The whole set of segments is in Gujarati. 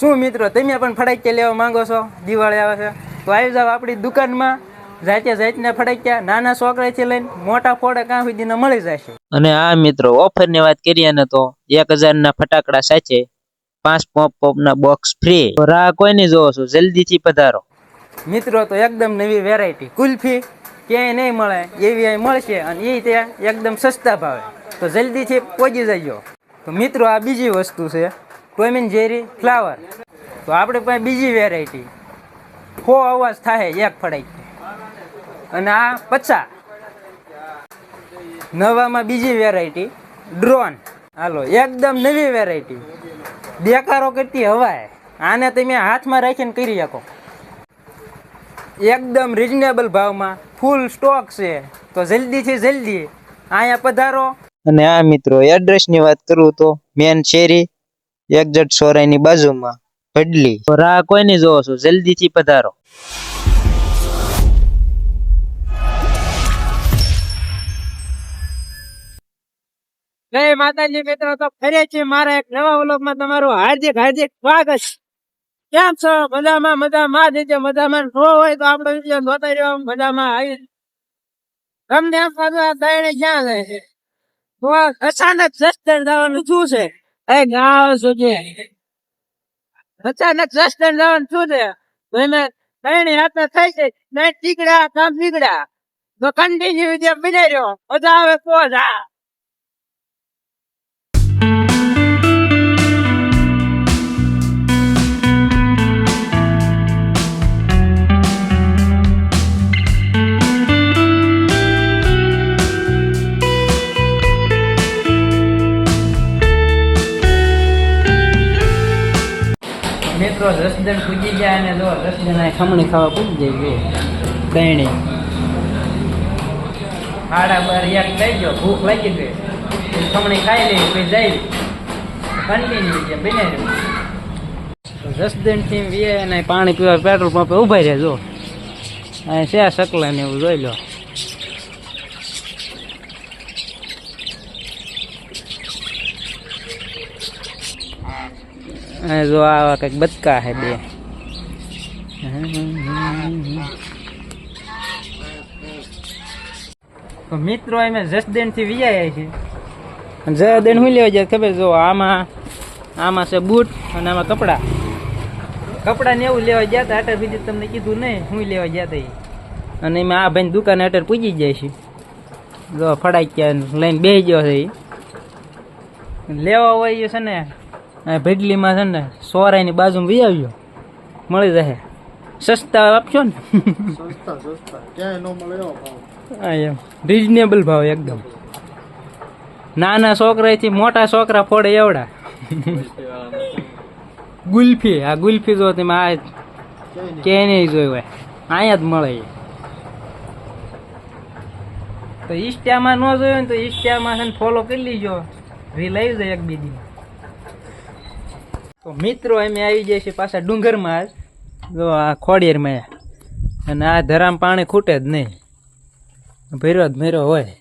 શું મિત્રો તમે પણ ફટાક્યા લેવા માંગો છો? દિવાળી આવે છે. તો આવી જાઓ આપણી દુકાનમાં જાતે જાતને ફટાક્યા નાના છોકરાથી લઈને મોટા ફોડા કાં સુધીને મળી જશે. અને આ મિત્રો ઓફરની વાત કરીએ ને તો એક હજાર ના ફટાકડા સાચે પાંચ પોપ પોપ ના બોક્સ ફ્રી રાહ કોઈ નહીં જોવો છો? જલ્દીથી પધારો. મિત્રો તો એકદમ નવી વેરાયટી કુલ્ફી ક્યાંય નહીં મળે એવી અહીં મળશે અને એ ત્યાં એકદમ સસ્તા ભાવે. તો જલ્દીથી પહોંચી જજો. તો મિત્રો આ બીજી વસ્તુ છે. ટોમિન જેરી ફ્લાવર તો આપણે પાસે બીજી વેરાયટી ફો અવાજ થાય, એક ફળાઈ અને આ પચા. નવામાં બીજી વેરાયટી ડ્રોન હાલો, એકદમ નવી વેરાયટી બેકારો કરતી હવાય. આને તમે હાથમાં રાખીને કરી શકો. એકદમ રિઝનેબલ ભાવમાં ફૂલ સ્ટોક છે. તો જલ્દીથી જલ્દી અહીંયા પધારો. અને આ મિત્રો એડ્રેસની વાત કરું તો મેન શેરી એક્ઝેટ સોરાઈ ની બાજુમાં ભડલી. તો રાહ કોઈ નહીં જોવો છો? જલ્દી થી પધારો. જય માતાજી મિત્રો તો ફરે છે મારા એક નવા વ્લોગમાં તમારું હાર્દિક હાર્દિક સ્વાગત. કેમ છો? મજામાં મજામાં? જ છે મજામાં ન હોય તો આપણો વીડિયો જોતા રહ્યો મજામાં આવી. તમને એમ પાછું આ દાયણે ક્યાં જાય છે? અચાનક જસ્ટર જવાનું શું છે. એ ગાવ સુધી. અચાનક જસ્ટર જવાનું છે? તો એને દાયણે હાથે થાય છે નહીં ટીકડા કામ બીગડા તો કન્ટિન્યુ વીડિયો બનાવી રહ્યો મજા આવે તો જ આ પૂજી જાય અને જો દસ જણા ખમણી ખાવા પૂજી જાય જો. દૈણી હાડા બાર એક લઈ ગયો, ભૂખ લાગી ગઈ. ખમણી ખાઈ લઈ પછી જાય કન્ટિન્યુ છે બને રસદણથી વીએ અને પાણી પીવા પેટ્રોલ પંપે ઊભા રહે જો. અહીં છે સકલા ને એવું જોઈ લો. આ જો આવા કંઈક બતકા છે બે. તો મિત્રો અમે જસદણથી વિજાયા છે જસદણ હું લેવા જાય ખબર જો આમાં આમાં છે બૂટ અને આમાં કપડા. કપડા ને એવું લેવા ગયા હતા અટર બીજું તમને કીધું નહીં હું લેવા ગયા હતા. અને એમાં આ ભાઈ દુકાને અટર પૂજી જાય છે. જો ફડાક્યા લઈને બેસી ગયો છે. લેવા હોય છે ને આ ભેડલીમાં છે ને સોરાઈની બાજુમાં વી આવ્યો મળી જશે સસ્તા આપશો ને? એમ. રિઝનેબલ ભાવ એકદમ. નાના છોકરાથી મોટા છોકરા ફોડે એવડા. ગુલ્ફી આ ગુલ્ફી જો તમે આ કે નહીં. જોયું હોય. અહીંયા જ મળે. તો ઇન્સ્ટામાં ન જોયું ને તો ઇન્સ્ટામાં છે ને ફોલો કરી લીજો. રીલ આવી જાય એક બીજી તો મિત્રો અમે આવી જાય છે પાછા ડુંગરમાં જો. આ ખોડિયારમાં. અને આ ધરામ પાણી ખૂટે જ નહીં. ભેરો જ ભેરો હોય.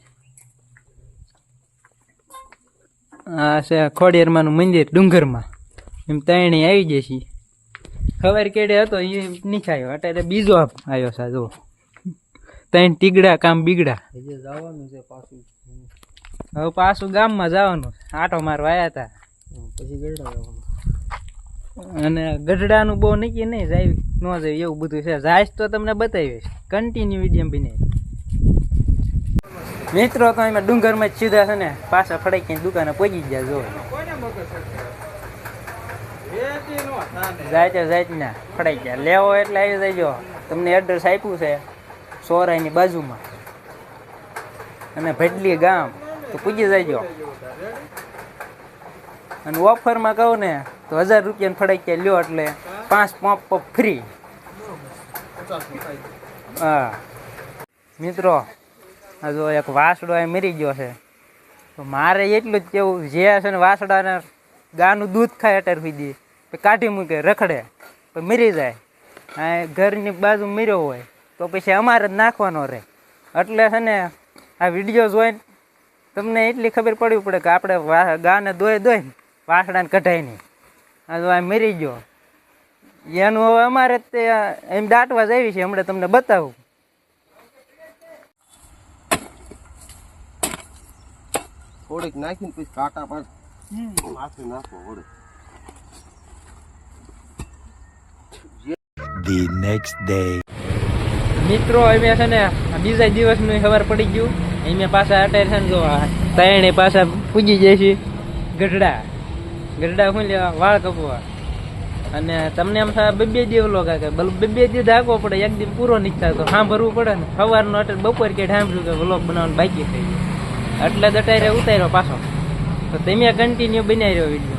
આ છે ખોડિયારમાંનું મંદિર ડુંગરમાં. એમ તૈણી આવી જાય છે ખબર કેડે હતો એ નીખાયો અત્યારે બીજો આવ્યો છે જો ત્રણ ટીગડા કામ બીગડા. જવાનું છે પાછું. હવે પાછું ગામમાં જવાનું. આટો મારવા આવ્યા હતા અને ગઢડાનું બહુ નક્કી નહીં, જાય, ન જાય એવું બધું છે. જાય તો તમને બતાવીશ. કન્ટિન્યુ વીડિયો નહીં મિત્રો, તો એમાં ડુંગરમાં જ સીધા છે ને, પાછા ફડાઈ દુકાને પહોંચી ગયા જો જાય તો જાય ના ફડાઈ ગયા. લેવો એટલે આવી જજો. તમને એડ્રેસ આપ્યું છે સોરાઈની બાજુમાં. અને ભડલી ગામ. તો પૂજી જજો. અને ઓફરમાં કહું ને તો હજાર રૂપિયાને ફડાઈ લ્યો એટલે પાંચ પંપ ફ્રી. હા. મિત્રો આ જો એક વાસડો એ મરી ગયો છે. તો મારે એટલું જ કેવું, જે છે ને વાસડાને ગાનું દૂધ ખાય અટાર સુધી કાઢી મૂકે, રખડે પછી મરી જાય. ઘરની બાજુ મર્યો હોય, તો પછી અમારે જ નાખવાનો રહે. એટલે છે ને, આ વીડિયો જોઈને તમને એટલી ખબર પડવી પડે કે આપણે ગાને દોય દોય વાસડાને કઢાય નહીં. આ તો આ મરી ગયો. એનું હવે અમારે તે એમ દાટવા જ આવી છે હમણાં તમને બતાવું. થોડીક નાખીને પછી કાંટા પર માથે નાખો પડે the next day. મિત્રો અમે છે ને બીજા દિવસનું ખબર પડી ગયું. અમે પાછા અટેર છે ને જો આ ત્રણે પાછા પૂજી જાય છે ગઢડા. ગઢડા હું લેવા, વાળ કપવા. અને તમને એમ થાય, બે દી દિવસ લોકો કે બલ બે બે દિવસ હાંકવો પડે, એક દિવસ પૂરો નહીં તો સાંભળવું પડે ને. સવારનો એટલે બપોર કે સાંભળ્યું કે વ્લોગ બનાવવાનું બાકી થઈ ગયું. એટલે જ ઉતાર્યો પાછો. તો તમે કન્ટિન્યુ બનાવી રહ્યો વીડિયો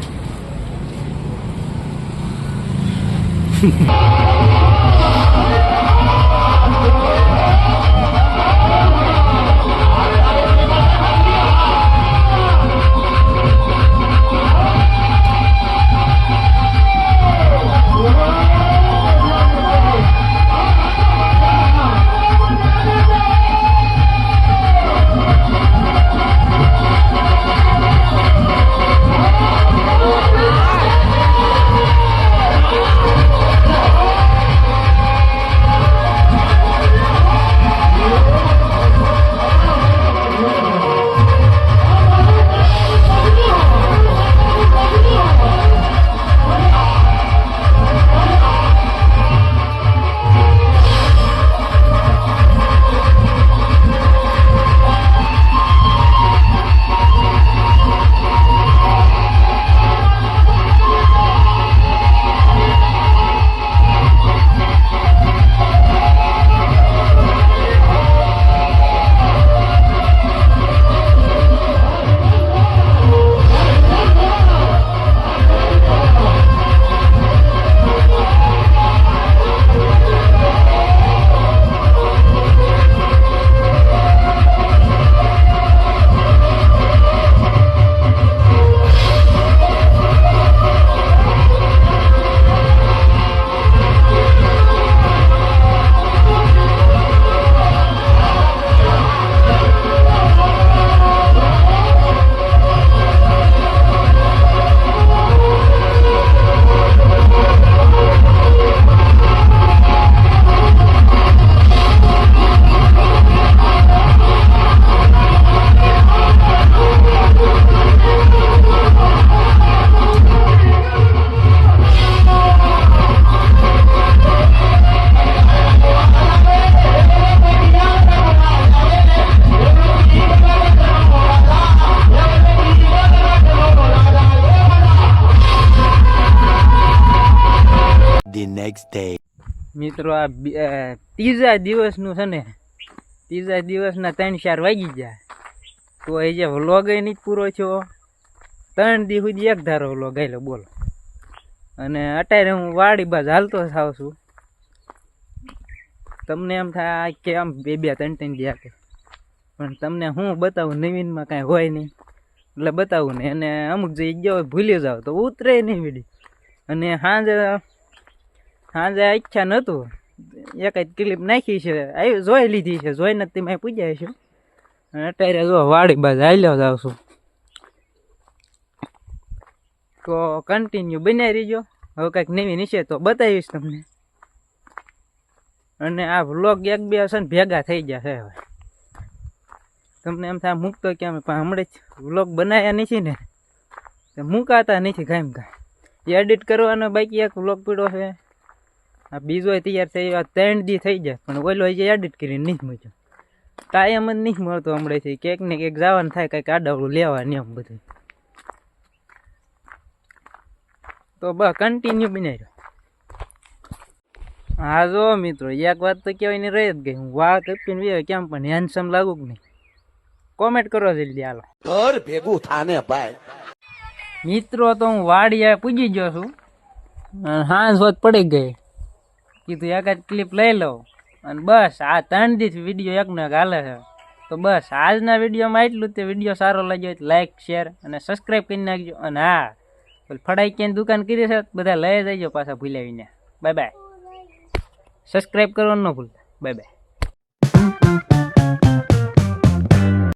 મિત્રો, આ ત્રીજા દિવસનું છે ને, ત્રીજા દિવસના ત્રણ ચાર વાગી ગયા. તો એ જે વ્લોગ નહીં પૂરો થયો, ત્રણ દી સુધી એક ધારો વ્લોગ આવેલો બોલો. અને અત્યારે હું વાડી બાજ હાલતો થાવ છું. તમને એમ થાય કે આમ બે બે, ત્રણ ત્રણ દી આપે પણ તમને હું બતાવું, નવીનમાં કાંઈ હોય નહીં. એટલે બતાવું ને, અને અમુક જઈ ગયો ભૂલી જાવ તો ઉતરે નહીં વીડી. અને સાંજે સાંજે ઈચ્છા નહોતું. એક જ ક્લિપ નાખી છે. આવી જોઈ લીધી છે. જોઈ નથી મેં પૂજાય છે. અત્યારે જો વાડી બાજુ હાલ્યો જાવ છું. તો કન્ટિન્યુ બનાવી રહીજો. હવે કંઈક નવી નીચે તો બતાવીશ તમને. અને આ વ્લોગ એક બે હશે ને ભેગા થઈ ગયા છે હવે. તમને એમ થાય મૂકતો કે અમે પણ હમણાં જ વ્લોગ બનાવ્યા નથી ને. મૂકાતા નથી કાંઈ કાંઈ. એડિટ કરવાનો બાકી એક વ્લોગ પીડો છે. આ બીજો તૈયાર થઈ આ ત્રણ દી થઈ જાય પણ ઓલો હજી એડિટ કરીને નહીં મળ્યો ટાઈમ જ નહીં મળતો હમણાંથી ક્યાંક ને ક્યાંક જવાનું થાય કંઈક આડાવડું લેવાની એમ બધું તો બસ કન્ટિન્યુ બનાવી હા જો મિત્રો એક વાત તો કહેવાય ને રહી જ ગઈ હું વાત કપીને વ્યવ કેમ પણ હેન્ડસમ લાગુ કે નહીં? કોમેન્ટ કરો જલ્દી હાલો. ઘર ભેગું થાને ભાઈ. મિત્રો તો હું વાડીએ પૂજી ગયો છું. હાંસ વાત પડી ગઈ. કીધું, એક જ ક્લિપ લઈ લઉં. અને બસ, આ ત્રણ દિવસ વીડિયો એકનો એક હાલે છે. તો બસ, આજના વિડીયોમાં એટલું તે વીડિયો સારો લાગ્યો હોય લાઇક શેર અને સબસ્ક્રાઈબ કરી નાખજો. અને હા ફડાઈ ક્યાંય દુકાન કરી છે, બધા લઈ જજો પાછા ભૂલાવીને. બાય બાય સબસ્ક્રાઈબ કરવાનું ન ભૂલતા. Bye bye